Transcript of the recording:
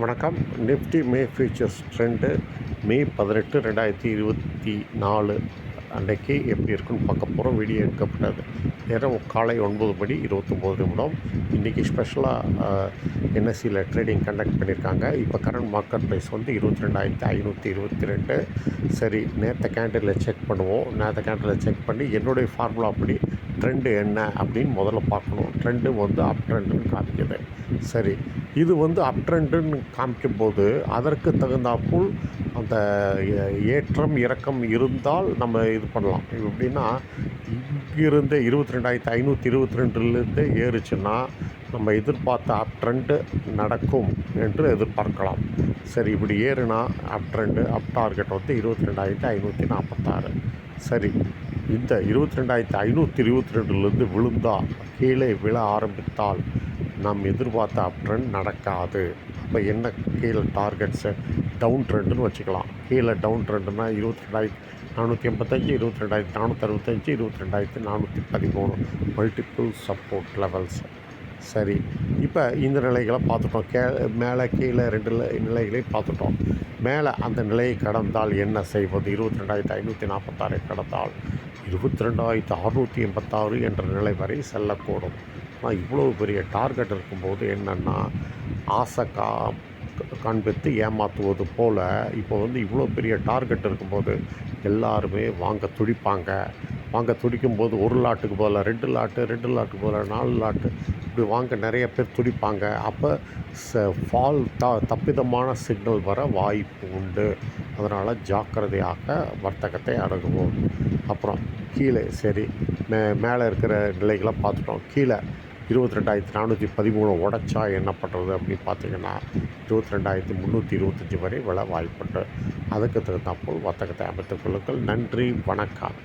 வணக்கம். Nifty May futures trend. May பதினெட்டு ரெண்டாயிரத்தி இருபத்தி நாலு அன்றைக்கி எப்படி இருக்குன்னு பார்க்க போகிறோம் வீடியோ எடுக்கப்பட்டது. நேரம் காலை ஒன்பது மணி இருபத்தொம்போது நிமிடம். இன்றைக்கி ஸ்பெஷலாக என்எஸ்சியில் ட்ரேடிங் கண்டக்ட் பண்ணியிருக்காங்க. இப்போ கரண்ட் மார்க்கெட் ப்ரைஸ் வந்து இருபத்தி ரெண்டாயிரத்தி ஐநூற்றி இருபத்தி ரெண்டு சரி நேற்று கேண்டலில் செக் பண்ணுவோம் நேற்று கேண்டலில் செக் பண்ணி என்னுடைய ஃபார்முலா படி ட்ரெண்டு என்ன அப்படின்னு முதல்ல பார்க்கணும். ட்ரெண்டு வந்து அப் ட்ரெண்டுன்னு காமிக்குது. சரி. இது வந்து அப் ட்ரெண்டுன்னு காமிக்கும்போது அதற்கு தகுந்தாற்போல் அந்த ஏ- ஏற்றம் இறக்கம் இருந்தால் நம்ம இது பண்ணலாம். இது எப்படின்னா இங்கிருந்து இருபத்தி ரெண்டாயிரத்தி ஐநூற்றி இருபத்தி ரெண்டுலேருந்து ஏறுச்சுன்னா நம்ம எதிர்பார்த்த அப் ட்ரெண்டு நடக்கும் என்று எதிர்பார்க்கலாம். சரி இப்படி ஏறுனா அப் ட்ரெண்டு அப் டார்கெட் வந்து இருபத்தி ரெண்டாயிரத்தி ஐநூற்றி நாற்பத்தாறு. சரி இந்த இருபத்தி ரெண்டாயிரத்தி ஐநூற்றி இருபத்தி ரெண்டுலேருந்து விழுந்தா கீழே விழ ஆரம்பித்தால் நாம் எதிர்பார்த்த அப் ட்ரெண்ட் நடக்காது. அப்போ என்ன கீழே டார்கெட்ஸு டவுன் ட்ரெண்டுன்னு வச்சுக்கலாம். கீழே டவுன் ட்ரெண்டுனா இருபத்தி ரெண்டாயிரத்தி நானூற்றி எண்பத்தஞ்சு இருபத்தி ரெண்டாயிரத்தி நானூற்றி அறுபத்தஞ்சு இருபத்தி ரெண்டாயிரத்தி நானூற்றி பதிமூணு. மல்டிபிள் சப்போர்ட் லெவல்ஸ் சரி. இப்போ இந்த நிலைகளை பார்த்துட்டோம். கே மேலே கீழே ரெண்டு நிலைகளையும் பார்த்துட்டோம். மேலே அந்த நிலையை கடந்தால் என்ன செய்வது? இருபத்தி ரெண்டாயிரத்தி ஐநூற்றி நாற்பத்தாறை கடந்தால் இருபத்தி ரெண்டாயிரத்தி அறுநூற்றி எண்பத்தாறு என்ற நிலை வரை செல்லக்கூடும். ஆனால் இவ்வளோ பெரிய டார்கெட் இருக்கும்போது என்னென்னா ஆசை கா காண்பித்து ஏமாற்றுவது போல் இப்போ வந்து இவ்வளோ பெரிய டார்கெட் இருக்கும்போது எல்லாருமே வாங்க துடிப்பாங்க. வாங்க துடிக்கும்போது ஒரு லாட்டுக்கு போகல ரெண்டு லாட்டு ரெண்டு லாட்டுக்கு போகல நாலு லாட்டு இப்படி வாங்க நிறைய பேர் துடிப்பாங்க. அப்போ ச ஃபால் த தப்பிதமான சிக்னல் வர வாய்ப்பு உண்டு. அதனால் ஜாக்கிரதையாக வர்த்தகத்தை அடங்குவோம் அப்புறம் கீழே சரி மே மேலே இருக்கிற நிலைகளை பார்த்துட்டோம். கீழே இருபத்தி ரெண்டாயிரத்தி நானூற்றி பதிமூணு உடச்சா என்ன பண்ணுறது அப்படின்னு பார்த்தீங்கன்னா இருபத்தி ரெண்டாயிரத்தி முந்நூற்றி இருபத்தஞ்சி வரை விலை வாய்ப்புண்டு. அதுக்கு தகுந்தாற்போல் வர்த்தகத்தை அமைத்துக் கொள்ளுங்கள். நன்றி வணக்கம்.